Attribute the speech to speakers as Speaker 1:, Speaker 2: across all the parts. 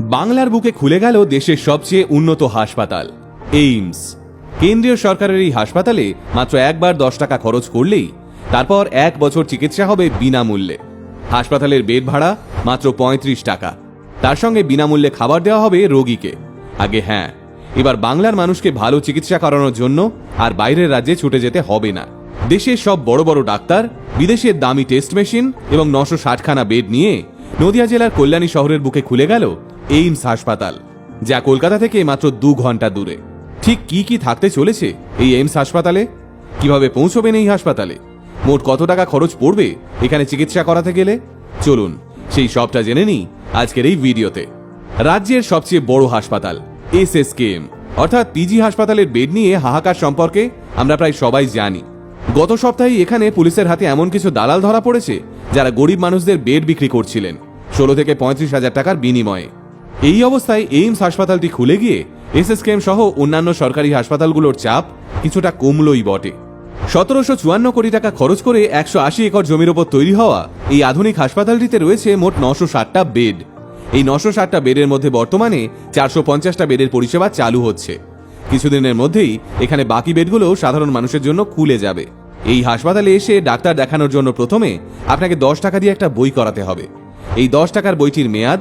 Speaker 1: বাংলার বুকে খুলে গেল দেশের সবচেয়ে উন্নত হাসপাতাল, এইমস। কেন্দ্রীয় সরকারের এই হাসপাতালে মাত্র একবার দশ টাকা খরচ করলেই তারপর এক বছর চিকিৎসা হবে বিনামূল্যে। হাসপাতালের বেড ভাড়া মাত্র পঁয়ত্রিশ টাকা। তার সঙ্গে বিনামূল্যে খাবার দেওয়া হবে রোগীকে। আগে হ্যাঁ এবার বাংলার মানুষকে ভালো চিকিৎসা করানোর জন্য আর বাইরের রাজ্যে ছুটে যেতে হবে না। দেশের সব বড় বড় ডাক্তার, বিদেশের দামি টেস্ট মেশিন এবং নশো ষাটখানা বেড নিয়ে নদিয়া জেলার কল্যাণী শহরের বুকে খুলে গেল এইমস হাসপাতাল, যা কলকাতা থেকে মাত্র দু ঘণ্টা দূরে। ঠিক কি কি থাকতে চলেছে এই এইমস হাসপাতালে? কীভাবে পৌঁছবেন এই হাসপাতালে? মোট কত টাকা খরচ পড়বে এখানে চিকিৎসা করাতে গেলে? চলুন, সেই সবটা জেনে নিই আজকের এই ভিডিওতে। রাজ্যের সবচেয়ে বড় হাসপাতাল এস এস কে এম অর্থাৎ পিজি হাসপাতালের বেড নিয়ে হাহাকার সম্পর্কে আমরা প্রায় সবাই জানি। গত সপ্তাহে এখানে পুলিশের হাতে এমন কিছু দালাল ধরা পড়েছে যারা গরিব মানুষদের বেড বিক্রি করছিলেন। ষোলো থেকে পঁয়ত্রিশ হাজার টাকার বিনিময়ে। এই অবস্থায় এইমস হাসপাতালটি খুলে গিয়ে এসএসকেএম সহ অন্যান্য সরকারি হাসপাতালগুলোর চাপ কিছুটা কমলই বটে। সতেরোশো চুয়ান্ন কোটি টাকা খরচ করে একশো আশি একর জমির ওপর তৈরি হওয়া এই আধুনিক হাসপাতালটিতে রয়েছে মোট নশো ষাটটা বেড। এই নশো ষাটটা বেডের মধ্যে বর্তমানে চারশো পঞ্চাশটা বেডের পরিষেবা চালু হচ্ছে। কিছুদিনের মধ্যেই এখানে বাকি বেডগুলো সাধারণ মানুষের জন্য খুলে যাবে। এই হাসপাতালে এসে ডাক্তার দেখানোর জন্য প্রথমে আপনাকে দশ টাকা দিয়ে একটা বই করাতে হবে। এই দশ টাকার বইটির মেয়াদ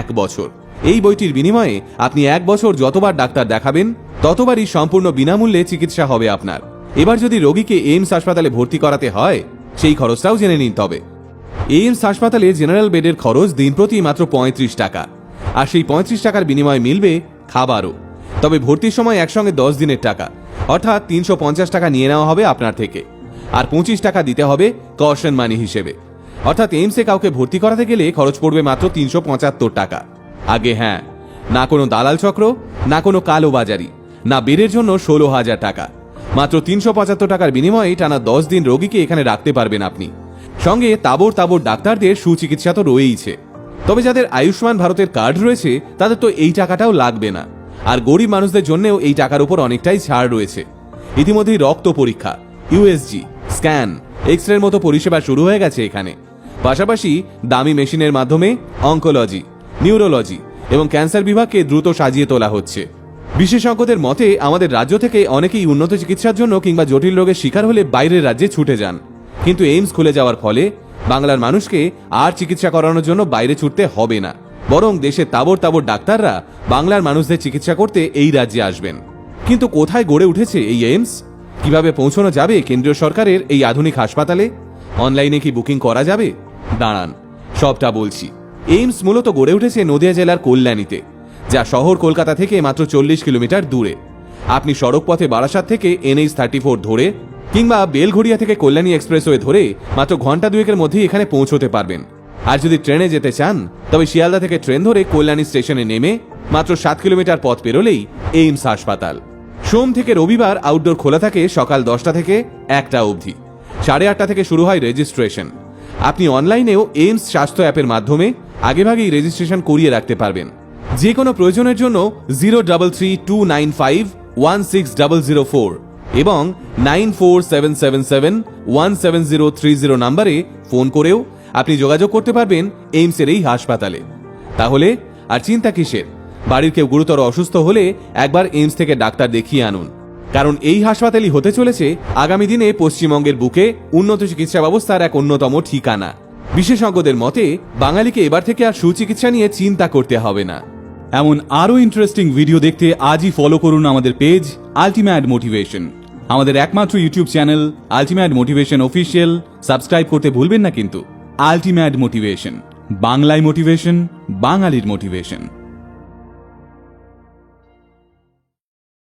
Speaker 1: এক বছর। এই বইটির বিনিময়ে আপনি এক বছর যতবার ডাক্তার দেখাবেন, ততবারই সম্পূর্ণ বিনামূল্যে চিকিৎসা হবে আপনার। এবার যদি রোগীকে এইমস হাসপাতালে ভর্তি করাতে হয়, সেই খরচটাও জেনে নিন তবে। এইমস হাসপাতালে জেনারেল বেডের খরচ দিন প্রতি মাত্র পঁয়ত্রিশ টাকা। আর সেই পঁয়ত্রিশ টাকার বিনিময়ে মিলবে খাবারও। তবে ভর্তির সময় একসঙ্গে দশ দিনের টাকা। অর্থাৎ তিনশো পঞ্চাশ টাকা নিয়ে নেওয়া হবে আপনার থেকে। আর পঁচিশ টাকা দিতে হবে কশন মানি হিসেবে। অর্থাৎ এইমসে কাউকে ভর্তি করাতে গেলে খরচ পড়বে মাত্র তিনশো পঁচাত্তর টাকা। আগে হ্যাঁ না কোনো দালাল চক্র, না কোনো কালো বাজারি, না বেডের জন্য ষোলো হাজার টাকা। মাত্র তিনশো পঁচাত্তর টাকার বিনিময়ে টানা দশ দিন রোগীকে এখানে রাখতে পারবেন আপনি। সঙ্গে তাবর তাবর ডাক্তারদের সুচিকিৎসা তো রয়েইছে। তবে যাদের আয়ুষ্মান ভারতের কার্ড রয়েছে, তাদের তো এই টাকাটাও লাগবে না। আর গরিব মানুষদের জন্যও এই টাকার উপর অনেকটাই ছাড় রয়েছে। ইতিমধ্যেই রক্ত পরীক্ষা ইউএসজি স্ক্যান এক্স রের মতো পরিষেবা শুরু হয়ে গেছে এখানে। পাশাপাশি দামি মেশিনের মাধ্যমে অঙ্কোলজি। নিউরোলজি এবং ক্যান্সার বিভাগকে দ্রুত সাজিয়ে তোলা হচ্ছে। বিশেষজ্ঞদের মতে, আমাদের রাজ্য থেকে অনেকেই উন্নত চিকিৎসার জন্য কিংবা জটিল রোগের শিকার হলে বাইরের রাজ্যে ছুটে যান। কিন্তু এইমস খুলে যাওয়ার ফলে বাংলার মানুষকে আর চিকিৎসা করানোর জন্য বাইরে ছুটতে হবে না। বরং দেশের তাবর তাবর ডাক্তাররা বাংলার মানুষদের চিকিৎসা করতে এই রাজ্যে আসবেন। কিন্তু কোথায় গড়ে উঠেছে এই এইমস? কীভাবে পৌঁছানো যাবে কেন্দ্রীয় সরকারের এই আধুনিক হাসপাতালে? অনলাইনে কি বুকিং করা যাবে? দাঁড়ান, সবটা বলছি। এইমস মূলত গড়ে উঠেছে নদিয়া জেলার কল্যাণীতে, যা শহর কলকাতা থেকে মাত্র চল্লিশ কিলোমিটার দূরে। আপনি সড়ক পথে বারাসাত থেকে এনএইচ থার্টি ফোর ধরে কিংবা বেলঘড়িয়া থেকে কল্যাণী এক্সপ্রেসওয়ে ধরে মাত্র ঘণ্টা দুয়েকের মধ্যেই এখানে পৌঁছতে পারবেন। আর যদি ট্রেনে যেতে চান, তবে শিয়ালদা থেকে ট্রেন ধরে কল্যাণী স্টেশনে নেমে মাত্র সাত কিলোমিটার পথ পেরোলেই এইমস হাসপাতাল। সোম থেকে রবিবার আউটডোর খোলা থাকে সকাল দশটা থেকে একটা অবধি। সাড়ে আটটা থেকে শুরু হয় রেজিস্ট্রেশন। আপনি অনলাইনেও এইমস স্বাস্থ্য অ্যাপের মাধ্যমে আগেভাগেই রেজিস্ট্রেশন করিয়ে রাখতে পারবেন। যে কোনো প্রয়োজনের জন্য zero double three two nine five one six double zero four এবং nine four seven seven seven one seven zero three zero নাম্বারে ফোন করেও আপনি যোগাযোগ করতে পারবেন এইমসের এই হাসপাতালে। তাহলে, আর চিন্তা কিসের? বাড়ির কেউ গুরুতর অসুস্থ হলে একবার এইমস থেকে ডাক্তার দেখিয়ে আনুন। কারণ এই হাসপাতালই হতে চলেছে আগামী দিনে পশ্চিমবঙ্গের বুকে উন্নত চিকিৎসা ব্যবস্থার এক অন্যতম ঠিকানা। বিশেষজ্ঞদের মতে, বাঙালিকে এবার থেকে আর সুচিকিৎসা নিয়ে চিন্তা করতে হবে না।
Speaker 2: এমন আরও ইন্টারেস্টিং ভিডিও দেখতে আজই ফলো করুন আমাদের পেজ আলটিমেট মোটিভেশন আমাদের একমাত্র YouTube channel ultimate motivation official subscribe করতে ভুলবেন না কিন্তু। আলটিমেট মোটিভেশন বাংলায় মোটিভেশন বাঙালির মোটিভেশন